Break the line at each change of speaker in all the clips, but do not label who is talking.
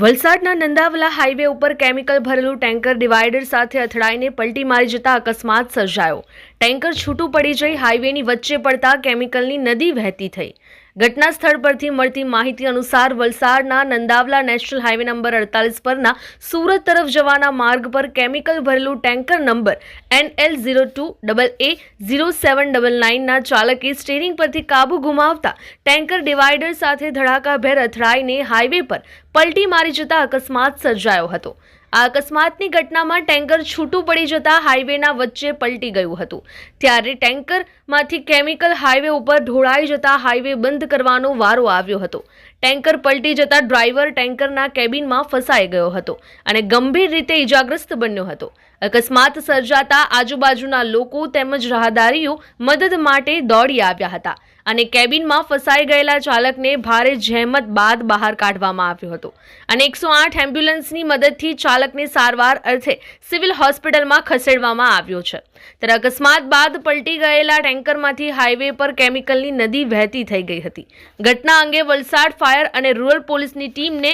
વલસાડના નંદાવલા હાઈવે ઉપર કેમિકલ ભરેલું ટેન્કર ડિવાઈડર સાથે અથડાઈને પલટી મારી જતા અકસ્માત સર્જાયો. ટેન્કર છૂટું પડી જઈ હાઈવેની વચ્ચે પડતા કેમિકલની નદી વહેતી થઈ. ઘટના સ્થળ પરથી મળતી માહિતી અનુસાર વલસાડના નંદાવલા નેશનલ હાઈવે નંબર અડતાલીસ પરના સુરત તરફ જવાના માર્ગ પર કેમિકલ ભરેલું tanker number N L zero two double A zero seven double નાઇનના ચાલકે સ્ટેરિંગ પરથી કાબુ ગુમાવતા ટેન્કર ડિવાઈડર સાથે ધડાકાભેર અથડાઈને હાઈવે પર પલટી મારી જતા અકસ્માત સર્જાયો હતો. આ અકસ્માતની ઘટનામાં ટેન્કર છૂટું પડી જતા હાઈવેના વચ્ચે પલટી ગયું હતું. ત્યારે ટેન્કરમાંથી કેમિકલ હાઈવે ઉપર ઢોળાઈ જતા હાઈવે બંધ કરવાનો વારો આવ્યો હતો. ટેન્કર પલટી જતા ડ્રાઈવર ટેન્કરના કેબિનમાં ફસાઈ ગયો હતો અને ગંભીર રીતે ઈજાગ્રસ્ત બન્યો હતો. અકસ્માત સર્જાતા આજુબાજુના લોકો તેમજ રાહદારીઓ મદદ માટે દોડી આવ્યા હતા. અને કેબિનમાં ફસાઈ ગયેલા ચાલકને ભારે જહેમત બાદ બહાર કાઢવામાં આવ્યો હતો. અને એકસો આઠ એમ્બ્યુલન્સની મદદથી ચાલકને સારવાર અર્થે સિવિલ હોસ્પિટલમાં ખસેડવામાં આવ્યો છે. ત્યારે અકસ્માત બાદ પલટી ગયેલા ટેન્કરમાંથી હાઈવે પર કેમિકલની નદી વહેતી થઈ ગઈ હતી. ઘટના અંગે વલસાડ ફાયર અને રૂરલ પોલીસની ટીમને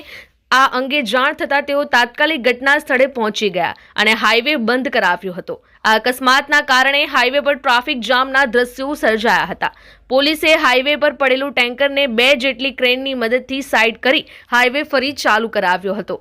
આ અંગે જાણ થતાં તેઓ તાત્કાલિક ઘટના સ્થળે પહોંચી ગયા અને હાઈવે બંધ કરાવ્યો હતો. આ અકસ્માતના કારણે હાઈવે પર ટ્રાફિક જામના દ્રશ્યો સર્જાયા હતા. પોલીસે હાઈવે પર પડેલું ટેન્કરને બે જેટલી ક્રેનની મદદથી સાઇડ કરી હાઈવે ફરી ચાલુ કરાવ્યો હતો.